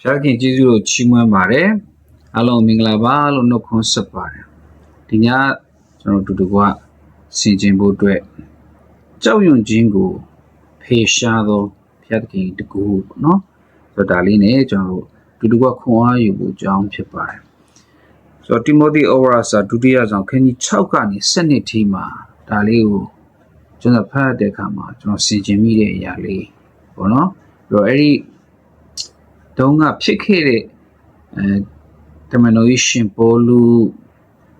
ဖျားခင်ကျေးဇူးကိုချီးမွမ်းပါတယ်အားလုံးမင်္ဂလာပါလို့နှုတ်ခွန်းဆက်ပါတယ်ဒီညကျွန်တော်တို့တူတူကဆင်ခြင်ဖို့အတွက်ကြောက်ရွံ့ခြင်းကိုဖေရှားသောဖျားခင်တကူပေါ့နော်ဆိုတော့ဒါလေးနဲ့ကျွန်တော်တို့တူတူကခွန်အားယူဖို့အကြောင်းဖြစ်ပါတယ်ဆိုတော့တိမိုသီအိုဝါစာဒုတိယဆောင်ခန်းကြီး6ကနေ7ထိမှာဒါလေးကိုကျွန်တော်ဖတ်တဲ့အခါမှာကျွန်တော်ဆင်ခြင်မိတဲ့အရာလေးပေါ့နော်ပြီးတော့အဲ့ဒီ တုန်းကဖြစ်ခဲ့တဲ့အဲတမန်တော်ကြီးရှင်ပေါလု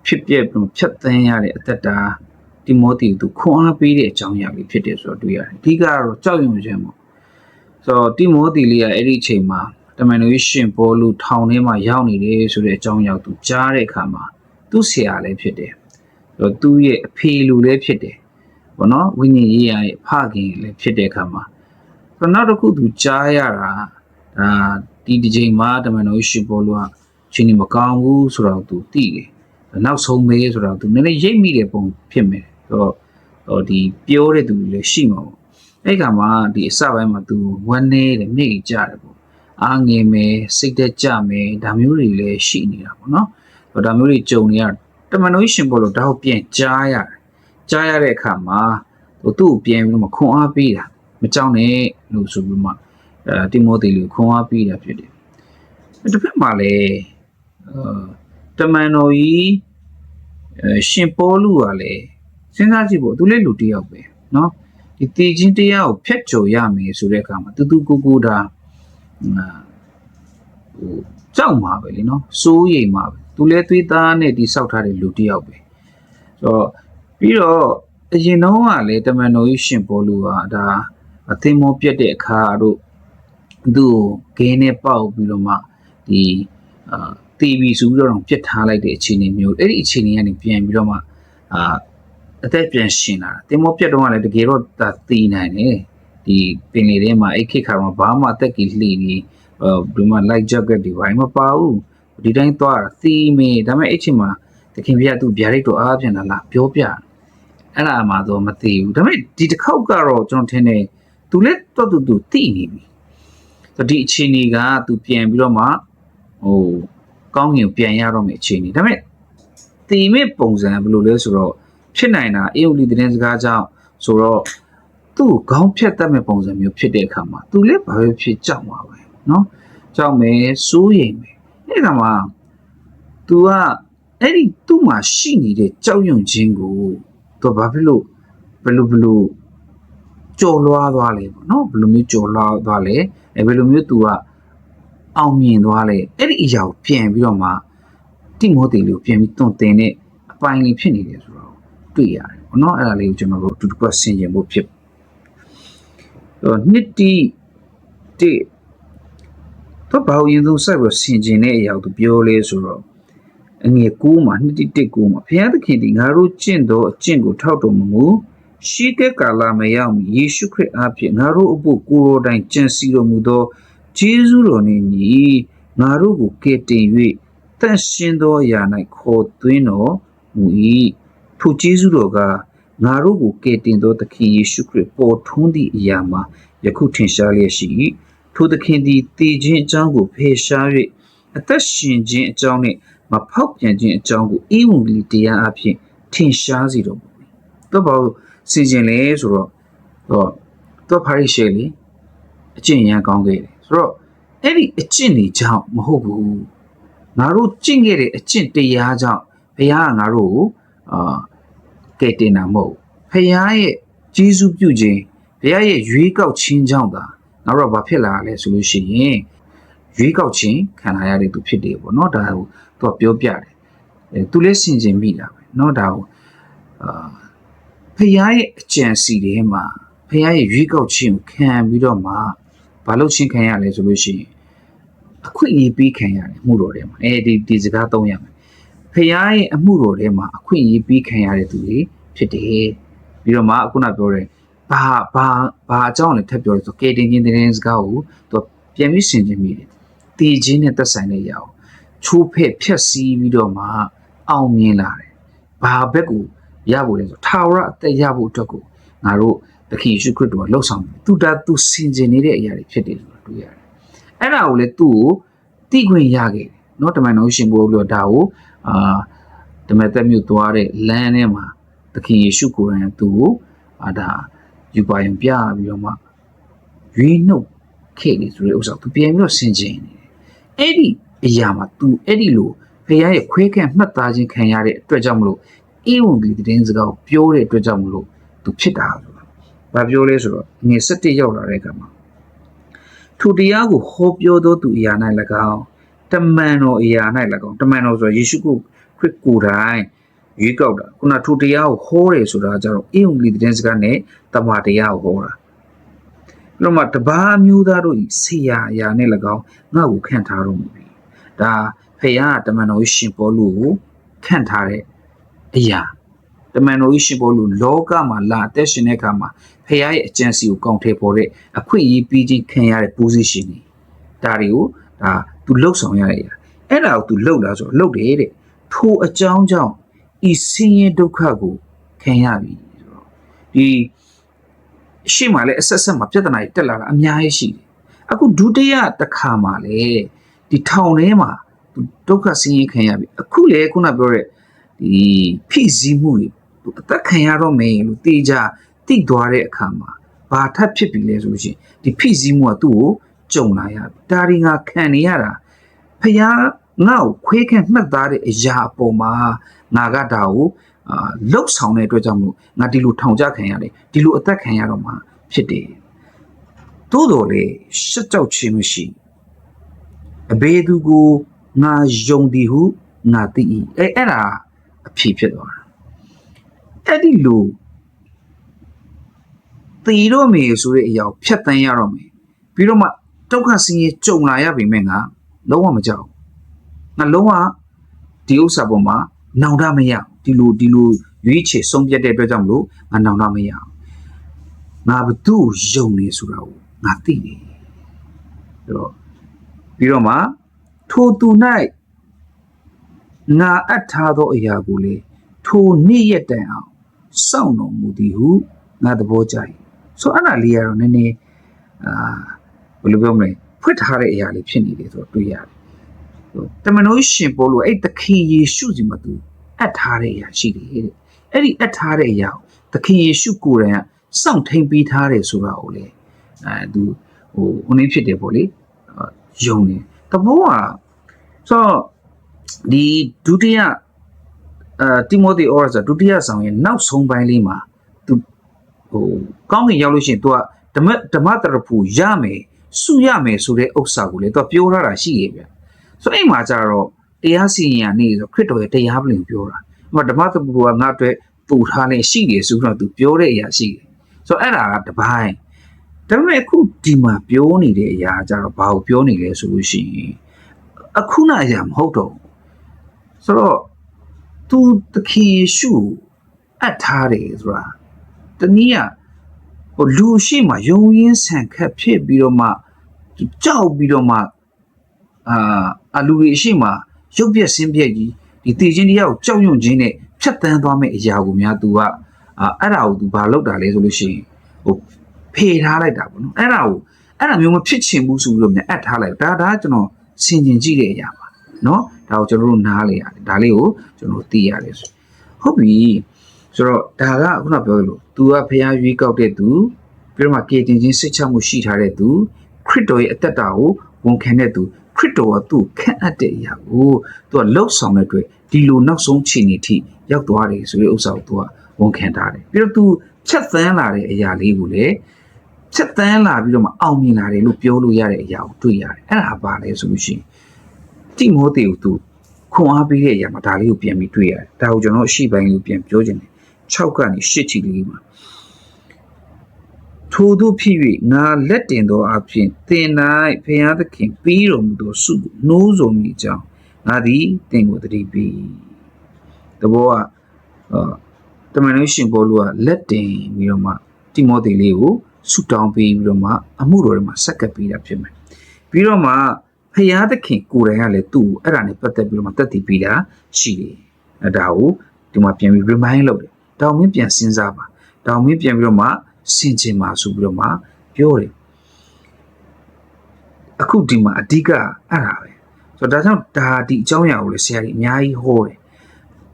ဖြစ်ပြပြီးဖြတ်သန်းရတဲ့အသက်တာတိမောသေကိုသူခွန်အားပေးတဲ့အကြောင်းအရာလေးဖြစ်တယ်ဆိုတော့တွေ့ရတယ်အဓိကကတော့ကြောက်ရွံ့ခြင်းပေါ့ဆိုတော့တိမောသေလေးကအဲ့ဒီအချိန်မှာတမန်တော်ကြီးရှင်ပေါလုထောင်ထဲမှာရောက်နေတယ်ဆိုတဲ့အကြောင်းအရာကိုသူကြားတဲ့အခါမှာသူ့ဆရာလည်းဖြစ်တယ်ဆိုတော့သူ့ရဲ့အဖေလူလည်းဖြစ်တယ်ဘောနော်ဝိညာဉ်ရေးရရဲ့ဖခင်လည်းဖြစ်တဲ့အခါမှာဆိုတော့နောက်တစ်ခုသူကြားရတာ ဒါဒီဒီချိန်မှာတမန်တော်ရှိပေါ်လို့ကချင်းနေမကောင်းဘူးဆိုတော့သူသိတယ်နောက်ဆုံးမေးဆိုတော့သူနည်းနည်းရိပ်မိတဲ့ပုံဖြစ်မယ်ဆိုတော့ဟိုဒီပြောတဲ့သူလည်းရှိမှာပေါ့အဲ့ကမှာဒီအစပိုင်းမှာသူဝမ်းနေတယ်မြေကြတယ်ပေါ့အားငယ်မယ်စိတ်သက်ကြမယ်ဒါမျိုးတွေလည်းရှိနေတာပေါ့နော်ဟိုဒါမျိုးတွေကြုံနေရတမန်တော်ရှင်ပေါ်လို့ဒါကိုပြန်ကြားရတယ်ကြားရတဲ့အခါမှာဟိုသူ့ကိုပြန်ပြီးတော့မခွန်အားပေးတာမကြောက်နဲ့လို့ဆိုပြီးမှ အဲတိမောသေကိုခွန်အားပေးတာဖြစ်တယ်။တစ်ဖက်မှာလည်းအာတမန်တော်ကြီးအဲရှင်ပေါလုကလည်းစဉ်းစားကြည့်ဖို့သူလည်းလူတစ်ယောက်ပဲเนาะဒီတည်ခြင်းတရားကိုဖျက်ကျော်ရမယ်ဆိုတဲ့အခါမှာတူတူကိုကိုတာအာဟိုကြောက်မှာပဲလीเนาะစိုးရိမ်မှာပဲသူလည်းသွေးသားနဲ့တိဆောက်ထားတဲ့လူတစ်ယောက်ပဲဆိုတော့ပြီးတော့အရင်တော့ကလည်းတမန်တော်ကြီးရှင်ပေါလုကဒါအသင်းမောပြတ်တဲ့အခါတို့ သူ့ကိုဂင်းနဲ့ပေါက်ပြီးတော့မှဒီအာတီဗီဆိုပြီးတော့ပြစ်ထားလိုက်တဲ့အခြေအနေမျိုးအဲ့ဒီအခြေအနေကနေပြန်ပြီးတော့မှအာအသက်ပြန်ရှင်လာတာတင်မောပြတ်တော့ကလည်းတကယ်တော့ဒါတီနိုင်တယ်ဒီပင်လေထဲမှာအဲ့ခိခါမှာဘာမှအသက်ကြီးလှီပြီးအာဒီမှာ light jacket တွေဘာမှမပါဘူးဒီတိုင်းသွားတာတီမေဒါပေမဲ့အဲ့ချိန်မှာတခင်ပြသူဗျာဒိတ်တော့အားပြန်လာလားပြောပြအဲ့ဒါမှတော့မသိဘူးဒါပေမဲ့ဒီတစ်ခေါက်ကတော့ကျွန်တော်ထင်တယ်သူလည်းတော့သူသူတိနေပြီ ဆိုတော့ဒီအခြေအနေကသူပြန်ပြီးတော့မှဟိုကောင်းကင်ပြန်ရတော့မယ့်အခြေအနေဒါပေမဲ့တီမဲ့ပုံစံဘယ်လိုလဲဆိုတော့ဖြစ်နိုင်တာအေယုလီသတင်းစကားကြောင့်ဆိုတော့သူ့ကိုခေါင်းဖြတ်တတ်မဲ့ပုံစံမျိုးဖြစ်တဲ့အခါမှာသူလည်းဘာပဲဖြစ်ကြောက်မှာပဲเนาะကြောက်မယ်စိုးရိမ်မယ်အဲ့ဒါမှာ तू ကအဲ့ဒီသူ့မှာရှိနေတဲ့ကြောက်ရွံ့ခြင်းကိုသူဘာဖြစ်လို့ဘယ်လိုဘယ်လို ကြော်လွားသွားလဲပေါ့နော်ဘယ်လိုမျိုးကြော်လွားသွားလဲအဲဘယ်လိုမျိုး तू ကအောင်မြင်သွားလဲအဲ့ဒီအရာကိုပြန်ပြီးတော့မှတိမောသေလေးကိုပြန်ပြီးတွန့်တင်တဲ့အပိုင်းလေးဖြစ်နေတယ်ဆိုတော့တွေ့ရတယ်ပေါ့နော်အဲ့ဒါလေးကိုကျွန်တော်တို့အတူတူကဆင်ခြင်ဖို့ဖြစ်ဟိုနှစ်တီတိတော့ဘာလို့ရင်သူစိုက်ပြီးဆင်ခြင်တဲ့အရာကိုပြောလဲဆိုတော့အငယ်ကူးမှာနှစ်တိတိကူးမှာဘုရားသခင်ဒီငါတို့ကျင့်တော်အကျင့်ကိုထောက်တော်မမူ ရှိတဲ့ကာလမရောက်မီယေရှုခရစ်အားဖြင့်ငါတို့အဖို့ကိုယ်တော်တိုင်ကြံစီတော်မူသောဂျေဇုတော်နှင့်ညီငါတို့ကိုကယ်တင်၍တန်ရှင်းသောအရာ၌ခေါ်သွင်းတော်မူ၏ထိုဂျေဇုတော်ကငါတို့ကိုကယ်တင်သောသခင်ယေရှုခရစ်ပေါ်ထွန်းသည့်အရာမှာယခုထင်ရှားလျက်ရှိ၏ထိုသခင်သည်တည်ခြင်းအကြောင်းကိုဖယ်ရှား၍အသက်ရှင်ခြင်းအကြောင်းနှင့်မဖောက်ပြန်ခြင်းအကြောင်းကိုအေဝံဂေလိတရားအဖြစ်ထင်ရှားစေတော်မူ၏တော့ဘာလို့ စီစဉ်လဲဆိုတော့တော့တော့ဖာရိရှဲလေအကျင့်ရန်ကောင်းခဲ့တယ်ဆိုတော့အဲ့ဒီအကျင့်တွေကြောင့်မဟုတ်ဘူးငါတို့ကျင့်ခဲ့တဲ့အကျင့်တရားကြောင့်ဘုရားကငါတို့ကိုအာကဲတင်တာမဟုတ်ဘုရားရဲ့ဂျေဇုပြုခြင်းဘုရားရဲ့ရွေးကောက်ခြင်းကြောင့်သာငါတို့ကဘာဖြစ်လာလဲဆိုလို့ရှိရင်ရွေးကောက်ခြင်းခံရရတဲ့သူဖြစ်တယ်ပေါ့နော်ဒါကိုသူကပြောပြတယ်အဲသူလည်းစင်ကြင်မိတာပဲเนาะဒါကိုအာ ဖခင်ရဲ့အကြံစီတွေမှာဖခင်ရဲ့ရွေးကောက်ခြင်းကိုခံပြီးတော့မှဘာလို့ချင်းခံရလဲဆိုလို့ရှိရင်အခွင့်အရေးပေးခံရတယ်မှုတော်ထဲမှာအဲဒီဒီစကားသုံးရမယ်ဖခင်ရဲ့အမှုတော်ထဲမှာအခွင့်အရေးပေးခံရတဲ့သူတွေဖြစ်တယ်ပြီးတော့မှအခုနပြောတဲ့ဘာဘာဘာအကြောင်းလဲထပ်ပြောလို့ဆိုကဲတင်ချင်းတဲ့စကားကိုသူပြန်ပြီးဆင်ခြင်မိတယ်တည်ခြင်းနဲ့သက်ဆိုင်တဲ့အရာကိုချိုးဖက်ဖြက်စီးပြီးတော့မှအောင်မြင်လာတယ်။ဘာဘက်ကို ရဖို့လဲဆိုထာဝရအသက်ရဖို့အတွက်ကိုငါတို့သခင်ယေရှုခရစ်တော်ကလှုပ်ဆောင်သူတာသူစင်ကြင်နေတဲ့အရာတွေဖြစ်တယ်ဆိုတာတွေ့ရတယ်။အဲ့ဒါကိုလည်းသူ့ကိုတိခွင့်ရခဲ့တယ်။နော်တမန်တော်ရှင်ဘုရားလို့ဒါကိုအာတမန်သက်မြို့သွားတဲ့လမ်းထဲမှာသခင်ယေရှုကိုယ်တိုင်သူ့ကိုအာဒါယူပါရင်ပြပြီးတော့မှရွေးနှုတ်ခဲ့တယ်ဆိုတဲ့ဥစ္စာသူပြန်ပြီးတော့စင်ကြင်နေတယ်။အဲ့ဒီအရာမှာသူအဲ့ဒီလိုဖခင်ရဲ့ခွဲခန့်မှတ်သားခြင်းခံရတဲ့အတွက်ကြောင့်မလို့ အေဝံဂေလိသတင်းစကားကိုပြောတဲ့အတွက်ကြောင့်မလို့သူဖြစ်တာဆိုတာ။ဘာပြောလဲဆိုတော့ငွေ7ရောက်လာတဲ့အခါမှာထိုတရားကိုဟောပြောသောသူအရာ၌၎င်းတမန်တော်အရာ၌၎င်းတမန်တော်ဆိုယေရှုကိုခရစ်ကိုယ်တိုင်ရွေးကောက်တာခုနထိုတရားကိုဟောတယ်ဆိုတာကြတော့အေဝံဂေလိသတင်းစကားနဲ့တမန်တရားကိုဟောတာ။လို့မှတပါးမျိုးသားတို့ဤဆေရာအရာနဲ့၎င်းငါ့ကိုခန့်ထားတော်မူပြီ။ဒါဖေရတမန်တော်ရှင်ပေါလုကိုခန့်ထားတဲ့ အရာတမန်တော်ရှင်ပေါလုလောကမှာလာအသက်ရှင်တဲ့အခါမှာဖေရရဲ့အကြံစီကိုကောင်းထည့်ပေါ်တဲ့အခွင့်အရေးပြီးချင်းခံရတဲ့ position တွေဒါတွေကိုဒါသူလှုပ်ဆောင်ရတဲ့အရာအဲ့ဒါကိုသူလှုပ်လာဆိုတော့လှုပ်တယ်တဲ့ထိုအကြောင်းကြောင့်ဤဆင်းရဲဒုက္ခကိုခံရပြီဆိုတော့ဒီရှေ့မှာလည်းအဆက်ဆက်မှာပြဿနာတွေတက်လာတာအများကြီးရှိတယ်အခုဒုတိယတစ်ခါမှာလေဒီထောင်ထဲမှာသူဒုက္ခဆင်းရဲခံရပြီအခုလေခုနပြောတဲ့ ဒီဖိစီးမှုတွေသူအသက်ခံရတော့မယ်လို့တေချာတိသွားတဲ့အခါမှာဘာထပ်ဖြစ်ပြီလဲဆိုလို့ရှိရင်ဒီဖိစီးမှုကသူ့ကိုကြုံလာရပြီဒါတွေငါခံနေရတာဖယားငါ့ကိုခွေးခန့်မှတ်သားတဲ့အရာအပေါ်မှာငါကဒါကိုအာလှုပ်ဆောင်တဲ့အတွက်ကြောင့်မို့ငါဒီလိုထောင်ချခံရတယ်ဒီလိုအသက်ခံရတော့မှာဖြစ်တယ်သို့တော်လေရှက်ကြောက်ခြင်းမရှိအဘေသူကိုငါယုံသည်ဟုငါသိ၏အဲအဲ့ဒါ အဖြစ်ဖြစ်သွားတာအဲ့ဒီလိုတည်တော့မေဆိုတဲ့အရာကိုဖြတ်တန်းရတော့မယ်ပြီးတော့မှဒုက္ခဆင်းရဲကြုံလာရပြီမဲ့ငါလုံးဝမကြောက်ငါလုံးဝဒီဥစ္စာပေါ်မှာနောင်တမရဒီလိုဒီလိုရွေးချယ်ဆုံးဖြတ်တဲ့အတွက်ကြောင့်မလို့ငါနောင်တမရငါဘသူ့ကိုယုံနေဆိုတာကိုငါသိတယ်အဲ့တော့ပြီးတော့မှထိုသူ၌ ငါအပ်ထားသောအရာကိုလေထိုနေ့ရက်တိုင်အောင်စောင့်တော်မူသည်ဟုငါသဘောကျ၏ဆိုအဲ့ဒါလေးကတော့နည်းနည်းအာဘယ်လိုပြောမလဲဖွင့်ထားတဲ့အရာလေးဖြစ်နေတယ်ဆိုတော့တွေ့ရတယ်ဟိုတမန်တော်ရှင်ပေါ်လို့အဲ့သခင်ယေရှုစီမှာသူအပ်ထားတဲ့အရာရှိတယ်တဲ့အဲ့ဒီအပ်ထားတဲ့အရာကိုသခင်ယေရှုကိုယ်တိုင်ကစောင့်ထိန်ပေးထားတယ်ဆိုတာကိုလေအဲသူဟိုအနည်းဖြစ်တယ်ပေါ့လေယုံတယ်တဘောကဆိုတော့ ဒီဒုတိယအာတီမိုသေအော်ရဆိုဒုတိယဆောင်ရဲ့နောက်ဆုံးပိုင်းလေးမှာသူဟိုကောင်းကင်ရောက်လို့ရှိရင်သူကဓမ္မဓမ္မတရဖူရမယ်စုရမယ်ဆိုတဲ့ဥစ္စာကိုလေသူကပြောထားတာရှိရဲ့ဗျဆိုအဲ့မှာကျတော့တရားစီရင်ရနေဆိုခရစ်တော်ရဲ့တရားပလင်ပြောတာဟိုဓမ္မတရဖူကငါ့အတွက်ပူထားနေရှိတယ်ဆိုတော့သူပြောတဲ့အရာရှိတယ်ဆိုတော့အဲ့ဒါကတပိုင်းဒါပေမဲ့အခုဒီမှာပြောနေတဲ့အရာကျတော့ဘာကိုပြောနေလဲဆိုလို့ရှိရင်အခုနအရာမဟုတ်တော့ ဆိုတော့သူသခင်ယေရှုအပ်ထားတယ်ဆိုတာတနည်းကဟိုလူရှိမှယုံရင်းဆန်ခတ်ဖြစ်ပြီးတော့မှကြောက်ပြီးတော့မှအာအလူတွေရှိမှရုပ်ပြက်ဆင်းပြက်ကြီးဒီတည်ခြင်းတရားကိုကြောက်ရွံ့ခြင်းနဲ့ဖြတ်တန်းသွားမယ့်အရာကိုများ तू ကအာအဲ့ဒါကို तू ဘာလုပ်တာလဲဆိုလို့ရှိရင်ဟိုဖေထားလိုက်တာပေါ့နော်အဲ့ဒါကိုအဲ့ဒါမျိုးမဖြစ်ချင်ဘူးဆိုပြီးတော့မြန်အပ်ထားလိုက်ဒါဒါကျွန်တော်ဆင်ခြင်ကြည့်တဲ့အရာပါ နော်ဒါကိုကျွန်တော်တို့နားလေရတယ်ဒါလေးကိုကျွန်တော်သိရတယ်ဆိုဟုတ်ပြီဆိုတော့ဒါကခုနပြောသလို तू ကဖះရွေးကောက်တဲ့သူပြီးတော့မှကေတင်ချင်းစိတ်ချမှုရှိထားတဲ့သူခရစ်တော်ရဲ့အသက်တာကိုဝန်ခံတဲ့သူခရစ်တော်ကသူ့ခန့်အပ်တဲ့အရာကိုသူကလှုပ်ဆောင်တဲ့အတွက်ဒီလိုနောက်ဆုံးခြေနေထိရောက်သွားတယ်ဆိုတဲ့ဥစ္စာကိုသူကဝန်ခံထားတယ်ပြီးတော့ तू ချက်သန်းလာတဲ့အရာလေးကိုလည်းချက်သန်းလာပြီးတော့မှအောင်မြင်လာတယ်လို့ပြောလို့ရတဲ့အရာကိုတွေ့ရတယ်အဲ့ဒါပါလဲဆိုလို့ရှိရင် တိမောသေကိုသူခွန်အားပေးတဲ့အရာမှာဒါလေးကိုပြန်ပြီးတွေ့ရတယ်ဒါကိုကျွန်တော်အရှိပိုင်းကိုပြန်ပြောချင်တယ်6ကနေ8ချီလေးမှာထို့သို့ဖြစ်၍ငါလက်တင်သောအဖြစ်သင်၌ဖျားသခင်ပြီးတော်မူသောစုကိုနှိုးဆော်မိကြောင်းငါသည်သင်ကိုတတိပေးတဘောကအာတမန်တော်ရှင်ဘောလူကလက်တင်ပြီးတော့မှတိမောသေလေးကိုဆုတောင်းပေးပြီးတော့မှအမှုတော်တွေမှာဆက်ကပ်ပေးတာဖြစ်မယ်ပြီးတော့မှ ဖျားသခင်ကိုယ်တိုင်ကလည်းသူ့ကိုအဲ့ဒါနဲ့ပတ်သက်ပြီးတော့မှတက်တည်ပေးတာရှိတယ်အဲဒါကိုဒီမှာပြန်ပြီး remind လုပ်တယ်တောင်မင်းပြန်စဉ်းစားပါတောင်မင်းပြန်ပြီးတော့မှဆင်ခြင်ပါဆိုပြီးတော့မှပြောတယ်အခုဒီမှာအဓိကအဲ့ဒါပဲဆိုတော့ဒါကြောင့်ဒါဒီအကြောင်းအရာကိုလည်းဆရာကြီးအများကြီးဟောတယ်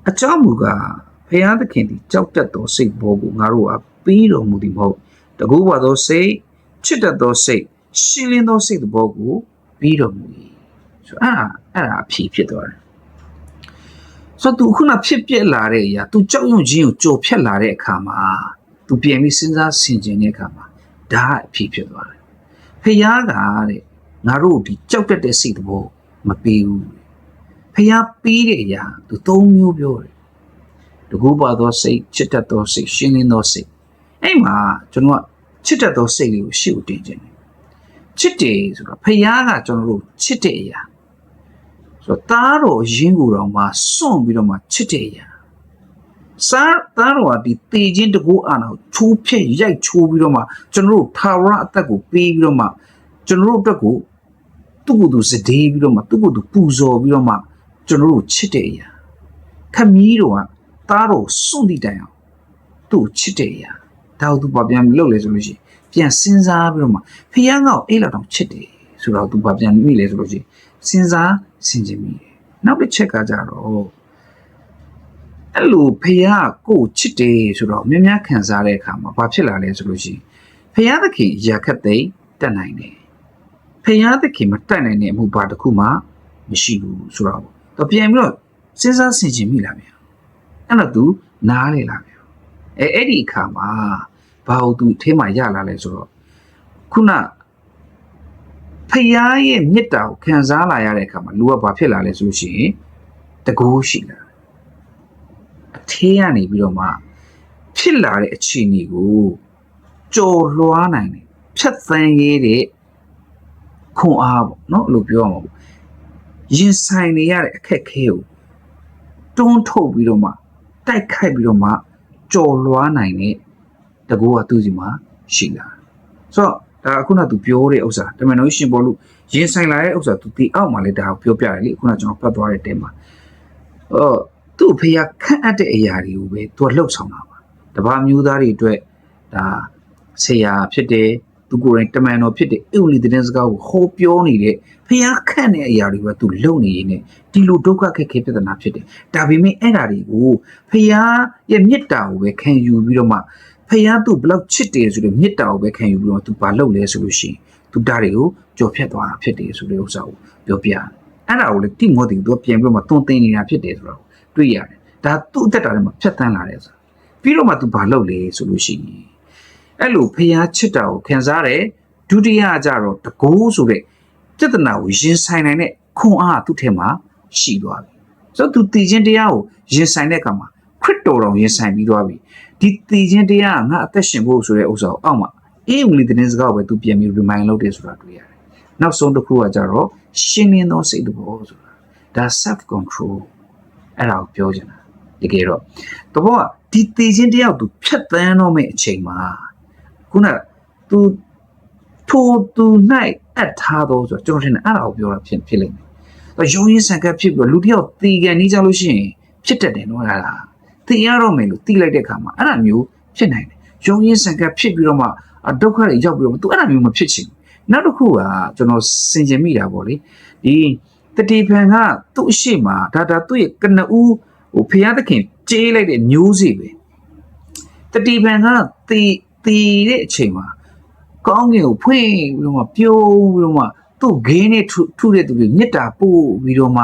အကြောင်းမူကားဘုရားသခင်ဒီကြောက်တတ်သောစိတ်ဘောကိုငါတို့ကပြီးတော်မူသည်မဟုတ်တကူပါသောစိတ်ချစ်တတ်သောစိတ်ရှင်းလင်းသောစိတ်သဘောကို ပြီးတော်မူ၏ဆိုတော့အဲ့ဒါအဲ့ဒါအဖြေဖြစ်သွားတယ်ဆိုတော့ तू ခုနဖြစ်ပြက်လာတဲ့အရာ तू ကြောက်ရွံ့ခြင်းကိုကြော်ဖြတ်လာတဲ့အခါမှာ तू ပြန်ပြီးစဉ်းစားဆင်ခြင်တဲ့အခါမှာဒါအဖြေဖြစ်သွားတယ်ဖျားကတဲ့ငါတို့ဒီကြောက်တတ်တဲ့စိတ်သဘောမပေးဘူးဖျားပေးတဲ့အရာ तू သုံးမျိုးပြောတယ်တကူပါသောစိတ်ချစ်တတ်သောစိတ်ရှင်းလင်းသောစိတ်အဲ့မှာကျွန်တော်ကချစ်တတ်သောစိတ်လေးကိုရှေ့ကိုတင်ခြင်းတယ် ချစ်တယ်ဆိုတော့ဖျားကကျွန်တော်တို့ချစ်တဲ့အရာဆိုတော့သားတော်ရင်းကိုယ်တော်မှာစွန့်ပြီးတော့မှချစ်တဲ့အရာစားသားတော်ကဒီတေခြင်းတကူအာနာကိုချိုးဖြက်ရိုက်ချိုးပြီးတော့မှကျွန်တော်တို့ထာဝရအသက်ကိုပေးပြီးတော့မှကျွန်တော်တို့အတွက်ကိုသူ့ကိုယ်သူစဒေးပြီးတော့မှသူ့ကိုယ်သူပူဇော်ပြီးတော့မှကျွန်တော်တို့ချစ်တဲ့အရာခမီးတော်ကသားတော်စွန့်သည့်တိုင်အောင်သူ့ကိုချစ်တဲ့အရာဒါကိုသူဘာပြန်လုပ်လဲဆိုလို့ရှိရင် ပြန်စဉ်းစားပြီးတော့မှဖះငေါ့အဲ့လောက်တောင်ချစ်တယ်ဆိုတော့သူဘာပြန်မိလဲဆိုလို့ရှိရင်စဉ်းစားဆင်ခြင်မိတယ်နောက်တစ်ချက်ကကြတော့အဲ့လိုဖះကိုယ်ချစ်တယ်ဆိုတော့မြင်များခံစားတဲ့အခါမှာဘာဖြစ်လာလဲဆိုလို့ရှိရင်ဖះသခင်ရာခတ်သိမ်းတတ်နိုင်တယ်ဖះသခင်မတတ်နိုင်တဲ့အမှုဘာတစ်ခုမှမရှိဘူးဆိုတော့တော့ပြန်ပြီးတော့စဉ်းစားဆင်ခြင်မိလာပြန်အဲ့တော့ तू နားလေလာပြန်အဲအဲ့ဒီအခါမှာ ဘာလို့ तू အထဲမှာရလာလဲဆိုတော့ခုနဖះရဲ့မေတ္တာကိုခံစားလာရတဲ့အခါမှာလူကဘာဖြစ်လာလဲဆိုလို့ရှိရင်တကူရှိလာအထေးကနေပြီးတော့မှဖြစ်လာတဲ့အခြေအနေကိုကြော်လွှားနိုင်တယ်ဖြတ်သန်းရေးတဲ့ခွန်အားပေါ့နော်အဲ့လိုပြောရမှာပေါ့ရင်ဆိုင်နေရတဲ့အခက်အခဲကိုတွန်းထုတ်ပြီးတော့မှတိုက်ခိုက်ပြီးတော့မှကြော်လွှားနိုင်တဲ့ တကူကသူ့စီမှာရှိလာဆိုတော့ဒါအခုနကသူပြောတဲ့ဥစ္စာတမန်တော်ရှင်ပေါ်လို့ရင်ဆိုင်လာတဲ့ဥစ္စာသူတီအောက်မှာလည်းဒါကိုပြောပြတယ်လေအခုနကကျွန်တော်ဖတ်သွားတဲ့တဲမှာအော်သူ့ဖေရခန့်အပ်တဲ့အရာတွေကိုပဲသူကလှုပ်ဆောင်တာပါတပါမျိုးသားတွေအတွက်ဒါဆရာဖြစ်တယ်သူကိုယ်တိုင်တမန်တော်ဖြစ်တယ်အုပ်လီတဲ့စကားကိုဟောပြောနေတဲ့ဖေရခန့်တဲ့အရာတွေပဲသူလုံနေရင်းနဲ့ဒီလိုဒုက္ခခက်ခဲပြဿနာဖြစ်တယ်ဒါပေမဲ့အဲ့ဒါတွေကိုဖေရရဲ့မေတ္တာကိုပဲခံယူပြီးတော့မှ ဖေရသူ့ဘလောက်ချစ်တယ်ဆိုတဲ့မေတ္တာကိုပဲခံယူပြီးတော့သူဘာလုပ်လဲဆိုလို့ရှိရင်သူဒါတွေကိုကြော်ဖြတ်သွားတာဖြစ်တယ်ဆိုတဲ့ဥစ္စာကိုပြောပြတယ်အဲ့ဒါကိုလေတိမောသေသူကပြန်ပြီးတော့မှသွန်သင်နေတာဖြစ်တယ်ဆိုတော့တွေ့ရတယ်ဒါသူ့အသက်တာထဲမှာဖြတ်တန်းလာတယ်ဆိုပြီးတော့မှ तू ဘာလုပ်လဲဆိုလို့ရှိရင်အဲ့လိုဖျားချစ်တာကိုခံစားတယ်ဒုတိယကြတော့တကိုးဆိုတဲ့ပြဿနာကိုရင်ဆိုင်နိုင်တဲ့ခွန်အားသူ့ထဲမှာရှိသွားပြီဆိုတော့ तू တည်ခြင်းတရားကိုရင်ဆိုင်တဲ့အခါမှာခရစ်တော်တော်ရင်ဆိုင်ပြီးသွားပြီ ဒီတည်ခြင်းတရားကငါအသက်ရှင်ဖို့ဆိုတဲ့ဥစ္စာကိုအောက်မှာအေးဦးလီတဲ့စကားကိုပဲ तू ပြန်ပြီး remind လုပ်တယ်ဆိုတာတွေ့ရတယ်နောက်ဆုံးတစ်ခုကကြတော့ရှင်းလင်းသောစိတ်တဘောဆိုတာဒါ self control အဲ့ဒါကိုပြောချင်တာတကယ်တော့တဘောကဒီတေခြင်းတယောက်သူဖြတ်တန်းတော့မယ့်အချိန်မှာခုနကသူထိုသူ၌အပ်ထားတော့ဆိုတော့ကျွန်တော်ထင်တယ်အဲ့ဒါကိုပြောတာဖြစ်ဖြစ်လိမ့်မယ်။အဲရုံရင်းဆန်ကပ်ဖြစ်ပြီးတော့လူတယောက်တီကန်နေကြလို့ရှိရင်ဖြစ်တတ်တယ်နော်အဲ့ဒါ။ တီရတော့မယ်လို့တီလိုက်တဲ့အခါမှာအဲ့ဒါမျိုးဖြစ်နိုင်တယ်။ရုံရင်းဆန်ကပ်ဖြစ်ပြီးတော့မှအဒုက္ခတွေရောက်ပြီးတော့သူအဲ့ဒါမျိုးမဖြစ်ချင်ဘူး။နောက်တစ်ခုကကျွန်တော်စင်ကြင်မိတာပေါ့လေ။ဒီတတိဖန်ကသူ့အရှိမဒါဒါသူ့ရဲ့ကနဦးဟိုဖျားသခင်ကြေးလိုက်တဲ့မျိုးစေ့ပဲတတိဖန်ကတီတီတဲ့အချိန်မှာကောင်းကင်ကိုဖွင့်ပြီးတော့မှပြုံးပြီးတော့မှသူ့ဂင်းနဲ့ထုတဲ့သူတွေမေတ္တာပို့ပြီးတော့မှ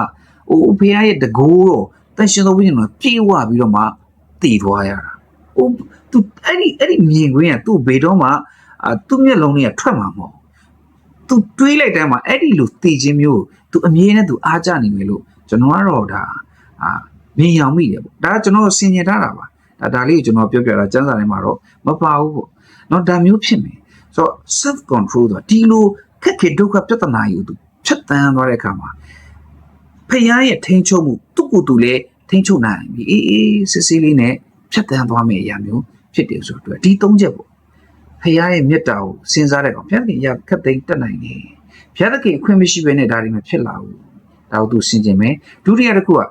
ဟိုဖျားရဲ့တကိုးတော့ တန်ရှင်သောဝိညာဉ်တော်ပြေဝပြီးတော့မှတည်သွားရတာ။အိုး तू အဲ့ဒီအဲ့ဒီမြင်ကွင်းကသူ့ဘေတော့မှအာသူ့မျက်လုံးတွေကထွက်မှာမဟုတ်။ तू တွေးလိုက်တိုင်းမှာအဲ့ဒီလိုတည်ခြင်းမျိုး तू အမြဲတမ်း तू အားကြနေမယ်လို့ကျွန်တော်ကတော့ဒါအာမြင်ရောင်မိတယ်ပေါ့။ဒါကကျွန်တော်ဆင်ញင်ထားတာပါ။ဒါဒါလေးကိုကျွန်တော်ပြောပြတာစံစာထဲမှာတော့မပါဘူးပေါ့။နော်ဒါမျိုးဖြစ်မယ်။ဆိုတော့ self control ဆိုတာဒီလိုခက်ခဲဒုက္ခပြဿနာကြီးကို तू ဖြတ်သန်းသွားတဲ့အခါမှာဖခင်ရဲ့ထိန်းချုပ်မှု ကိုယ်သူလည်းထိန်ချုပ်နိုင်ပြီအေးအေးစစ်စစ်လေးနဲ့ဖြတ်တန်းသွားမယ့်အရာမျိုးဖြစ်တယ်ဆိုတော့ဒီသုံးချက်ပေါ့ဖခင်ရဲ့မေတ္တာကိုစဉ်းစားတဲ့ကောင်ဘုရားခင်ရခက်သိမ်းတက်နိုင်တယ်ဘုရားသခင်အခွင့်မရှိဘဲနဲ့ဒါတွေမဖြစ်လာဘူးဒါကိုသူဆင်ခြင်မယ်ဒုတိယတစ်ခုက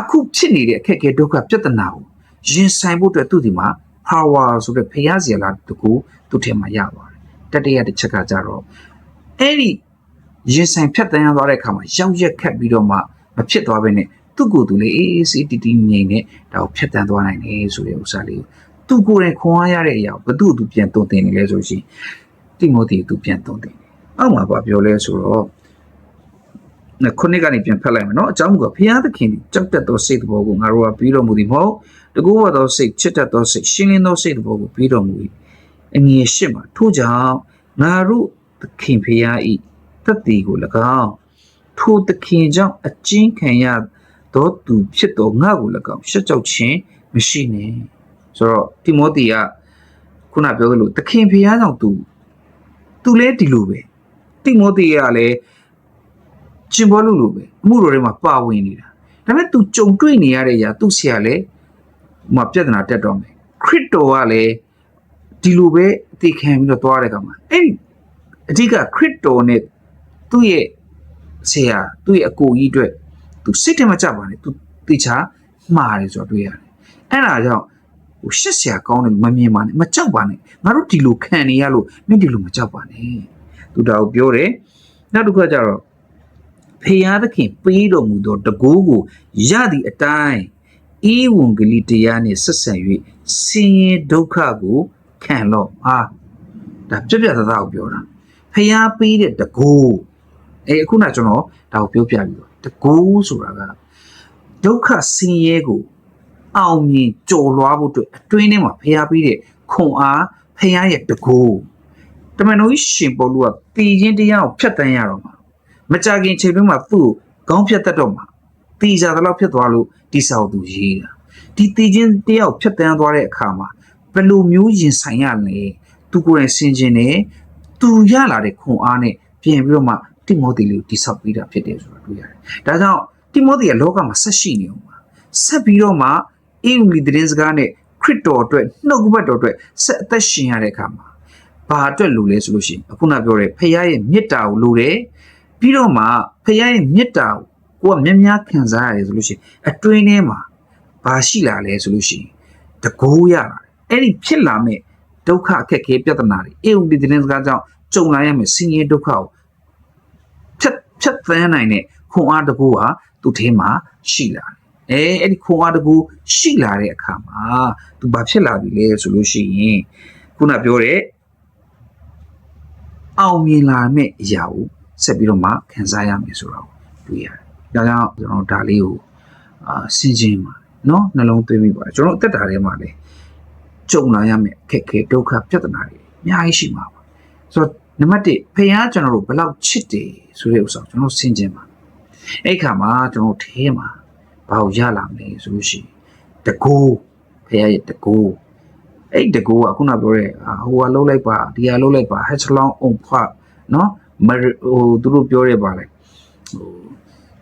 အခုဖြစ်နေတဲ့အခက်အခဲဒုက္ခပြဿနာကိုရင်ဆိုင်ဖို့အတွက်သူ့ဒီမှာ power ဆိုတဲ့ဖျားစရာလာတကူသူ့ထဲမှာရပါတယ်တတိယတစ်ချက်ကကြတော့အဲ့ဒီရင်ဆိုင်ဖြတ်တန်းရသွားတဲ့အခါမှာရောက်ရက်ခတ်ပြီးတော့မှမဖြစ်သွားဘဲနဲ့ သူ့ကိုယ်သူလေးအေးအေးဆေးတီတီငြိမ်နဲ့ဒါကိုဖြတ်တန်းသွားနိုင်တယ်ဆိုတဲ့ဥစ္စာလေးကိုသူကိုယ်တိုင်ခွန်အားရတဲ့အရာကိုဘသူ့သူပြန်တုံတင်နေလဲဆိုရှင်တိမိုธีသူပြန်တုံတင်တယ်အောက်မှာပါပြောလဲဆိုတော့နဲ့ခုနှစ်ကနေပြန်ဖတ်လိုက်မယ်နော်အကြောင်းကဘုရားသခင်ကြောက်တတ်သောစိတ်တော်ကိုငါတို့ကပြီးတော်မူသည်မဟုတ်တကူဝသောစိတ်ချစ်တတ်သောစိတ်ရှင်းလင်းသောစိတ်တော်ကိုပြီးတော်မူ၏အငြင်းရှစ်မှာထို့ကြောင့်ငါတို့သခင်ဖရာဤတတ်တည်ကို၎င်းထိုသခင်ကြောင့်အကျဉ်းခံရသော သူဖြစ်တော်ငါကို၎င်းရှက်ကြောက်ခြင်းမရှိနဲ့ဆိုတော့တိမောသေကခုနပြောသလိုသခင်ဖရာကြောင့်သူသူလည်းဒီလိုပဲတိမောသေကလည်းကျင်ပေါ်လို့လို့ပဲအမှုတော်တွေမှာပါဝင်နေတာဒါပေမဲ့ तू ကြုံတွေ့နေရတဲ့အရာသူ့ဆရာလည်းဟိုမှာပြဿနာတက်တော့မယ်ခရစ်တော်ကလည်းဒီလိုပဲအသိခံပြီးတော့သွားတဲ့ကောင်မှာအဲ့ဒီအဓိကခရစ်တော်နဲ့သူ့ရဲ့ဆရာသူ့ရဲ့အကိုကြီးအတွက် သူစိတ်ထဲမှာကြပါနဲ့သူတေချာမှားတယ်ဆိုတော့တွေ့ရတယ်အဲ့ဒါကြောင့်ဟိုရှစ်ဆရာကောင်းတယ်မမြင်ပါနဲ့မကြောက်ပါနဲ့ငါတို့ဒီလိုခံနေရလို့မင်းဒီလိုမကြောက်ပါနဲ့သူဒါကိုပြောတယ်နောက်တစ်ခါကျတော့ဖေယားသခင်ပေးတော်မူသောတကူးကိုရသည့်အတိုင်းဤဝန်ကလေးတရားနှင့်ဆက်ဆံ၍ဆင်းရဲဒုက္ခကိုခံလော့ဟာဒါပြပြသားသားကိုပြောတာဖျားပေးတဲ့တကူအဲအခုနကျွန်တော်ဒါကိုပြောပြပြီးတော့ တကူဆိုတာကဒုက္ခဆင်းရဲကိုအောင်မြင်ကြော်လွှားဖို့အတွက်အတွင်းထဲမှာဖျားပေးတဲ့ခွန်အားဖျားရဲ့တကူတမန်တော်ကြီးရှင်ပေါလုကတည်ခြင်းတရားကိုဖျက်တမ်းရတော့မှာမကြခင်ချိန်တွင်းမှာသူ့ကိုခေါင်းဖြတ်တတ်တော့မှာတည်ကြသလောက်ဖြစ်သွားလို့တိဆောက်သူရေးတာဒီတည်ခြင်းတရားကိုဖျက်တမ်းသွားတဲ့အခါမှာဘယ်လိုမျိုးရင်ဆိုင်ရလဲသူကိုယ်တိုင်ဆင်ခြင်နေသူရလာတဲ့ခွန်အားနဲ့ပြင်ပြီးတော့မှ တိမောသေလေးကိုတိဆောက်ပြီးတာဖြစ်တယ်ဆိုတာတွေ့ရတယ်။ဒါကြောင့်တိမောသေကလောကမှာဆက်ရှိနေအောင်ပါဆက်ပြီးတော့မှအေဝံဂေလိသတင်းစကားနဲ့ခရစ်တော်အတွက်နှုတ်ကပတ်တော်အတွက်ဆက်အသက်ရှင်ရတဲ့အခါမှာဘာအတွက်လိုလဲဆိုလို့ရှိရင်အခုနပြောတဲ့ဖခင်ရဲ့မေတ္တာကိုလိုတယ်ပြီးတော့မှဖခင်ရဲ့မေတ္တာကိုကိုကများများခံစားရတယ်ဆိုလို့ရှိရင်အတွင်းထဲမှာဘာရှိလာလဲဆိုလို့ရှိရင်တကိုးရလာတယ်အဲ့ဒီဖြစ်လာမဲ့ဒုက္ခအခက်အခဲပြဿနာတွေအေဝံဂေလိသတင်းစကားကြောင့်ကြုံလာရမယ့်ဆင်းရဲဒုက္ခကိုဖြတ်ဖြတ် သန်းနိုင်တဲ့ခွန်အားတကူဟာသူ့ထဲမှာရှိလာတယ်အဲအဲ့ဒီခွန်အားတကူရှိလာတဲ့အခါမှာသူဘာဖြစ်လာပြီလဲဆိုလို့ရှိရင်ခုနပြောတဲ့အောင်မြင်လာမယ့်အရာကိုဆက်ပြီးတော့မှခံစားရမယ်ဆိုတော့တွေ့ရတယ်။ဒါကြောင့်ကျွန်တော်ဒါလေးကိုအာဆင်ခြင်ပါနော်နှလုံးသွင်းမိပါတယ်ကျွန်တော်အသက်တာထဲမှာလည်းကြုံလာရမယ့်အခက်အခဲဒုက္ခပြဿနာတွေအများကြီးရှိမှာပါ။ဆိုတော့ နံပါတ်1ဖခင်ကျွန်တော်တို့ဘယ်လောက်ချစ်တယ်ဆိုတဲ့ဥစ္စာကိုကျွန်တော်ဆင်ခြင်ပါအဲ့ခါမှာကျွန်တော်ထဲမှာဘာကိုရလာမလဲဆိုလို့ရှိရင်တကူဖခင်ရဲ့တကူအဲ့တကူကခုနပြောတဲ့ဟိုကလှုပ်လိုက်ပါဒီကလှုပ်လိုက်ပါ hatch long on ဖွာနော်မဟိုသူတို့ပြောရပါလေဟို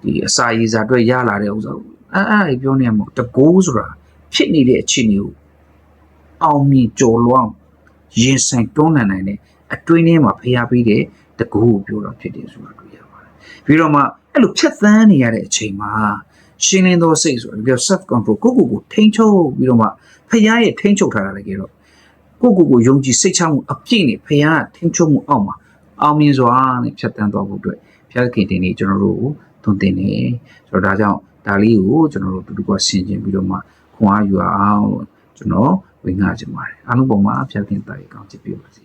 ဒီအစာရည်စာအတွက်ရလာတဲ့ဥစ္စာကိုအဲ့အဲ့ပြောနေမှာတကူဆိုတာဖြစ်နေတဲ့အခြေအနေကိုအောင်မြင်ကြော်လွှမ်းရင်ဆိုင်တွန်းလှန်နိုင်တဲ့ အတွင်းထဲမှာဖျားပြီးတဲ့တကူကိုပြောတာဖြစ်တယ်ဆိုတာတွေ့ရပါတယ်ပြီးတော့မှအဲ့လိုဖြတ်သန်းနေရတဲ့အချိန်မှာရှင်းလင်းသောစိတ်ဆိုတာပြီးတော့ self control ကိုကိုကိုထိန်းချုပ်ပြီးတော့မှဖျားရဲ့ထိန်းချုပ်ထားတာလည်းကြတော့ကိုကိုကိုယုံကြည်စိတ်ချမှုအပြည့်နဲ့ဖျားကထိန်းချုပ်မှုအောက်မှာအောင်မြင်စွာနဲ့ဖြတ်တန်းသွားဖို့အတွက်ဖျားခင်တင်နေကျွန်တော်တို့ကိုသွန်သင်နေဆိုတော့ဒါကြောင့်ဒါလေးကိုကျွန်တော်တို့တူတူကဆင်ခြင်ပြီးတော့မှခွန်အားယူအောင်လို့ကျွန်တော်ဝင်ငါချင်ပါတယ်အားလုံးပုံမှာဖျားခင်တိုက်ကောင်းချစ်ပြပါစေ